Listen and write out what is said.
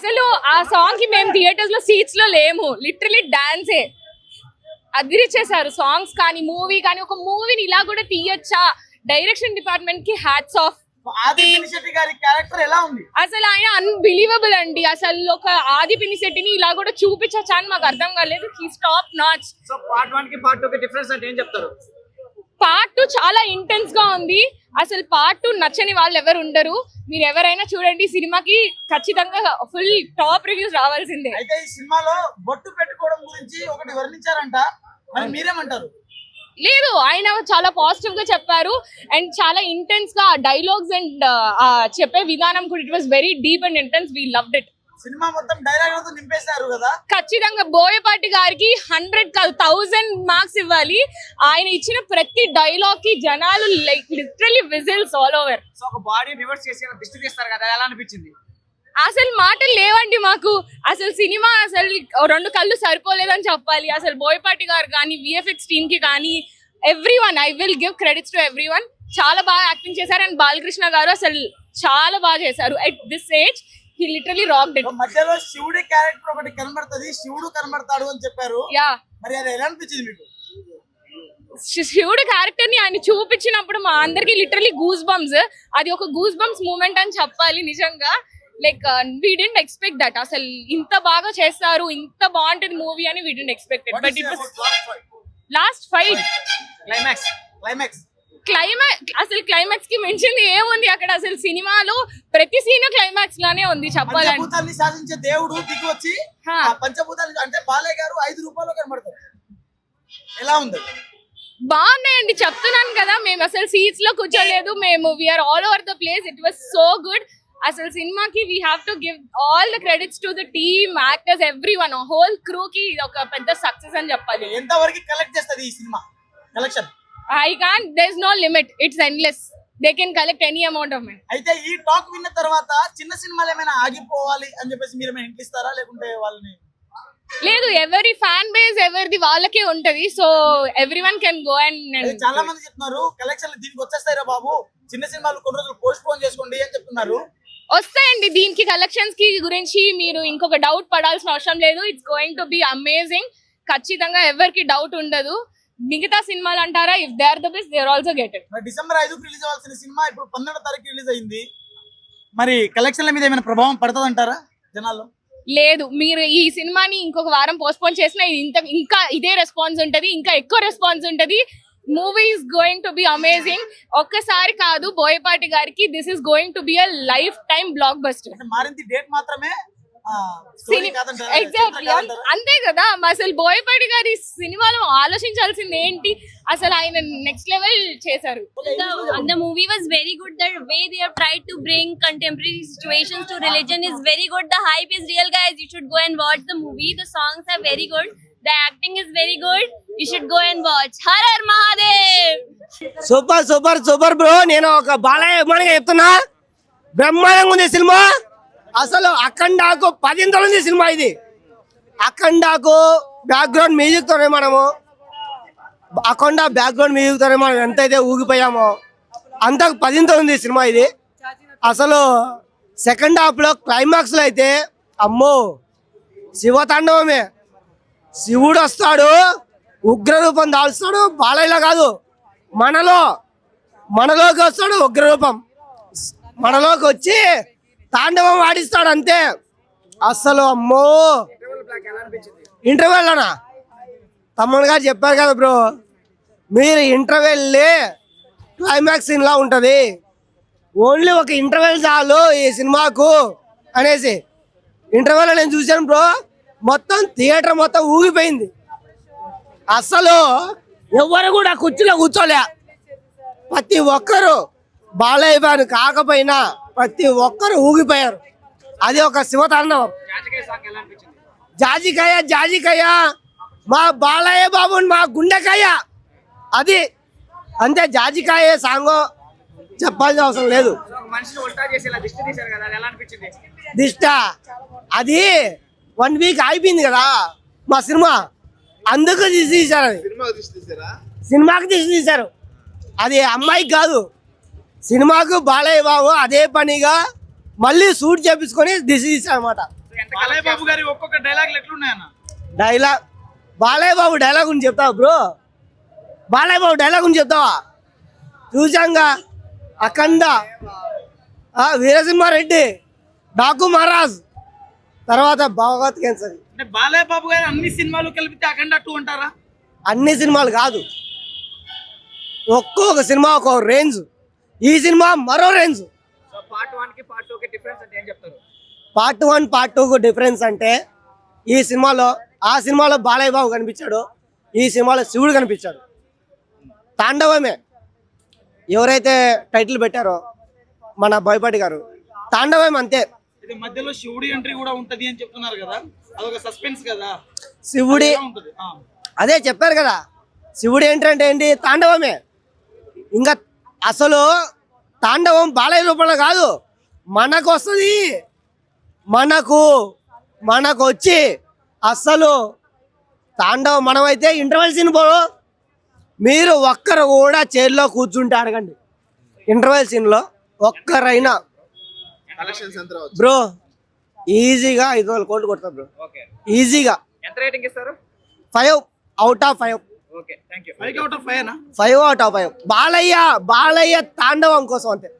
అసలు ఆ సాంగ్కి మేము థియేటర్స్లో సీట్స్లో లేము. లిటరలీ డాన్సే అదిరిచేశారు సాంగ్స్ కానీ మూవీ కానీ ఒక మూవీని ఇలా కూడా తీయొచ్చా? డైరెక్షన్ డిపార్ట్మెంట్కి హ్యాట్స్ ఆఫ్ అసలు ఆయన అన్బిలీవబుల్ అండి. అసలు ఒక ఆది పినిశెట్టిని ఇలా కూడా చూపించచ్చా అని మాకు అర్థం కాలేదు. హీ స్టాప్ నాచ్ పార్ట్ వన్కి పార్ట్ టూ కి డిఫరెన్స్ అంటే ఏం చెప్తారు? పార్ట్ టూ చాలా ఇంటెన్స్గా ఉంది. అసలు పార్ట్ టూ నచ్చని వాళ్ళు ఎవరు ఉండరు. మీరు ఎవరైనా చూడండి సినిమాకి ఖచ్చితంగా ఫుల్ టాప్ రివ్యూస్ రావాల్సిందే. అయితే ఈ సినిమాలో బొట్టు పెట్టుకోవడం గురించి ఒకటి వర్ణించారంట. మరి మీరేమంటారు? లేదు ఆయన చాలా పాజిటివ్గా చెప్పారు. అండ్ చాలా ఇంటెన్స్గా డైలాగ్స్ అండ్ చెప్పే విధానం కూడా it was very deep and intense we loved it cinema మొత్తం డైలాగులతో నింపేశారు కదా? ఖచ్చితంగా బోయపాటి గారికి హండ్రెడ్ కాదు థౌజండ్ మార్క్స్ ఇవ్వాలి. ఆయన ఇచ్చిన ప్రతి డైలాగ్కి జనాలు like literally whistles all over so ఒక బాడీ రివర్స్ చేసి దిష్టి కదా ఎలా అనిపించింది? అసలు మాటలు లేవండి మాకు. అసలు సినిమా అసలు రెండు కళ్ళు సరిపోలేదని చెప్పాలి. అసలు బోయపాటి గారు కానీ విఎఫ్ఎక్స్ టీమ్కి కానీ everyone I will give credits to everyone చాలా బాగా యాక్టింగ్ చేశారు. అండ్ బాలకృష్ణ గారు అసలు చాలా బాగా చేశారు. At this age he literally rock it మధ్యలో శివుడి క్యారెక్టర్ ఒకటి కనబడుతుంది. శివుడు కనబడతాడు అని చెప్పారు. యా. మరి అది ఎలా అనిపించింది మీకు? శివుడి క్యారెక్టర్ని ఆయన చూపించినప్పుడు మా అందరికి లిటరలీ గూస్ బంప్స్ అది ఒక గూస్ బంప్స్ మూమెంట్ అని చెప్పాలి నిజంగా. Like we didn't expect that అసలు ఇంత బాగా చేస్తారు ఇంత బాగుంటది మూవీ అని we didn't expected but it last fight climax climax climax అసలు క్లైమాక్స్కి మించింది ఏముంది? అక్కడ అసలు సినిమాలో ప్రతి సీన్ క్లైమాక్స్ లానే ఉంది చెప్పాలంటే. పంచభూతాన్ని శాసించే దేవుడు దిగి వచ్చి హా. ఆ పంచభూతాన్ని అంటే బాలయ్య గారు ఐదు రూపాయలు కనబడతారు. ఎలా ఉంది? బాగున్నాయండి చెప్తున్నాను కదా మేము అసలు సీట్స్లో కూర్చోలేదు మేము we're all over the place it was so good అసలు సినిమాకి we have to give all the credits to the team actors everyone whole crew కి ఇది ఒక పెద్ద సక్సెస్ అని చెప్పాలి. ఎంత వరకు కలెక్ట్ చేస్తుంది ఈ cinema? Collection I can there is no limit it's endless they can collect any amount of money అయితే ఈ టాక్ విన్న తర్వాత చిన్న సినిమాలు ఏమైనా ఆగిపోవాలి అని చెప్పేసి మీరు ఏమైనా హింట్ ఇస్తారా? లేకుంటే వాళ్ళని లేదు ఎవరి ఫ్యాన్ బేస్ ఎవరిది వాళ్ళకే ఉంటది. So everyone can go and చాలా మంది చెప్తున్నారు కలెక్షన్ దీనికి వచ్చేస్తాయిరా బాబు. చిన్న సినిమాలు కొన్ని రోజులు పోస్ట్ పోన్ చేసుకోండి అని చెప్తున్నారు. వస్తాయండి. దీనికి కలెక్షన్స్కి గురించి మీరు ఇంకొక డౌట్ పడాల్సిన అవసరం లేదు. It's going to be amazing ఖచ్చితంగా ఎవరికి డౌట్ ఉండదు. మిగతా సినిమాలు అంటారా? If they are the best they are also get it December ఐదుకు రిలీజ్ అవ్వాల్సిన సినిమా ఇప్పుడు పన్నెండో తారీఖు రిలీజ్ అయింది. మరి కలెక్షన్ల మీద ఏమైనా ప్రభావం పడుతుంది అంటారా జనాల్లో? లేదు మీరు ఈ సినిమాని ఇంకొక వారం పోస్ట్పోన్ చేసినా ఇంత ఇంకా ఇదే రెస్పాన్స్ ఉంటది ఇంకా ఎక్కువ రెస్పాన్స్ ఉంటది. Movie is going to be amazing ఒక్కసారి కాదు బోయపాటి గారికి this is going to be a lifetime blockbuster మారింది డేట్ మాత్రమే? అంతే కదా. అసలు బోయపాటి గారి సినిమాలో ఆలోచించాల్సింది ఏంటి? అసలు ఆయన నెక్స్ట్ లెవెల్ చేశారు. Movie was very good that way they have to bring contemporary situations to religion is very good the hype is real guys you should go and watch the movie the songs are very good the acting is very good you should go and watch Har Har Mahadev super super super bro నేను ఒక బాలయ్య అభిమానిగా చెప్తున్నా. బ్రహ్మాండంగా ఉంది cinema. అసలు అఖండాకు పదింతలు ఉంది cinema ఇది. అఖండాకు బ్యాక్గ్రౌండ్ మ్యూజిక్తోనే మనము. అఖండ బ్యాక్గ్రౌండ్ మ్యూజిక్తోనే మనం ఎంతైతే ఊగిపోయామో అంతకు పదింతలు ఉంది సినిమా ఇది. అసలు సెకండ్ హాఫ్లో క్లైమాక్స్లో అయితే అమ్మో శివతాండవమే. శివుడు వస్తాడు ఉగ్రరూపం దాల్స్తాడు బాలయ్యలా కాదు మనలో మనలోకి వస్తాడు ఉగ్రరూపం. మనలోకి వచ్చి తాండవం ఆడిస్తాడు అంతే అస్సలు అమ్మో. ఇంటర్వెల్లోనా? తమ్ముడు గారు చెప్పారు కదా బ్రో మీరు ఇంటర్వెల్లే క్లైమాక్స్ సీన్లా ఉంటుంది. ఓన్లీ ఒక ఇంటర్వెల్ చాలు ఈ సినిమాకు అనేసి. ఇంటర్వెల్ నేను చూశాను బ్రో మొత్తం థియేటర్ మొత్తం ఊగిపోయింది. అసలు ఎవరు కూడా కుర్చీలో కూర్చోలే. ప్రతి ఒక్కరు బాలయ్య ఫ్యాన్ కాకపోయినా ప్రతి ఒక్కరు ఊగిపోయారు. అది ఒక శివతాండవం. జాజికాయ జాజికాయ మా బాలయ్య బాబు మా గుండెకాయ అది అంతే జాజికాయ సాంగ్ చెప్పాల్సిన అవసరం లేదు. దిష్టి అది దిష్ట వన్ వీక్ అయిపోయింది కదా మా సినిమా. అందుకు తీసి తీశారు అది. సినిమాకి తీసి తీశారు. అది అమ్మాయికి కాదు సినిమాకు బాలయ్య బాబు అదే పనిగా మళ్ళీ షూట్ చేపించుకొని దిశ తీశారు అనమాట బాలయ్య బాబు గారి ఒక్కొక్క ఎట్లున్నాయన్న? డైలాగ్ బాలయ్య బాబు డైలాగ్ గురించి చెప్తావా బ్రో? బాలయ్య బాబు డైలాగ్ గురించి చెప్తావా? చూసాంగా అఖండ. వీరసింహారెడ్డి డాకు మహారాజ్. తర్వాత భగవత్ క్యాన్సర్ అంటే బాలయ్య బాబు గారి అన్ని సినిమాలు కలిపితే అఖండ టూ అంటారా? అన్ని సినిమాలు కాదు. ఒక్కొక్క సినిమా ఒక్కొక్క రేంజ్. ఈ సినిమా మరో రేంజ్. సో పార్ట్ వన్కి పార్ట్ టూ కి డిఫరెన్స్ అంటే ఏం చెప్తారు? పార్ట్ వన్ పార్ట్ టూకు డిఫరెన్స్ అంటే ఈ సినిమాలో ఆ సినిమాలో బాలయ్య బాబు కనిపించాడు ఈ సినిమాలో శివుడు కనిపించాడు. తాండవమే. ఎవరైతే టైటిల్ పెట్టారో మన బోయపాటి గారు తాండవం అంతే. ఇది మధ్యలో శివుడి ఎంట్రీ కూడా ఉంటది అని చెప్తున్నారు కదా అదొక సస్పెన్స్ కదా. శివుడి. అదే చెప్పారు కదా శివుడు ఏంటంటే ఏంటి? తాండవమే. ఇంకా అసలు తాండవం బాలయ్య రూపంలో కాదు. మనకు వస్తుంది మనకు మనకు వచ్చి అస్సలు తాండవం మనమైతే ఇంటర్వెల్ సీన్ పో మీరు ఒక్కరు కూడా చైర్లో కూర్చుంటే అడగండి. ఇంటర్వెల్ సీన్లో ఒక్కరైనా. బ్రో ఈజీగా ఐదు వందల కోట్లు కొడతారు బ్రో. ఈజీగా. Five out of five five out of five Balayya Balayya తాండవం కోసం అంతే.